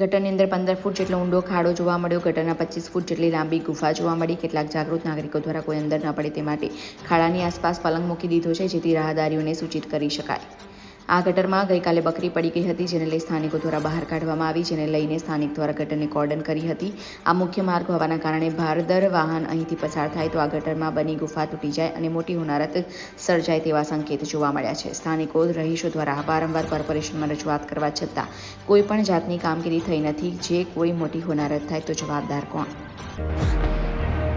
ગટરની અંદર પંદર ફૂટ જેટલો ઊંડો ખાડો જોવા મળ્યો. ગટરના પચીસ ફૂટ જેટલી લાંબી ગુફા જોવા મળી. કેટલાક જાગૃત નાગરિકો દ્વારા કોઈ અંદર ન પડે તે માટે ખાડાની આસપાસ પલંગ મૂકી દીધો છે, જેથી રાહદારીઓને સૂચિત કરી શકાય. આ ગટરમાં ગઈકાલે બકરી પડી ગઈ હતી, જેને લઈ સ્થાનિકો દ્વારા બહાર કાઢવામાં આવી, જેને લઈને સ્થાનિક દ્વારા ગટરને કોર્ડન કરી હતી. આ મુખ્ય માર્ગ હોવાના કારણે ભારદર વાહન અહીંથી પસાર થાય તો આ ગટરમાં બની ગુફા તૂટી જાય અને મોટી હોનારત સર્જાય તેવા સંકેત જોવા મળ્યા છે. સ્થાનિકો, રહીશો દ્વારા વારંવાર કોર્પોરેશનમાં રજૂઆત કરવા છતાં કોઈ પણ જાતની કામગીરી થઈ નથી. જે કોઈ મોટી હોનારત થાય તો જવાબદાર કોણ?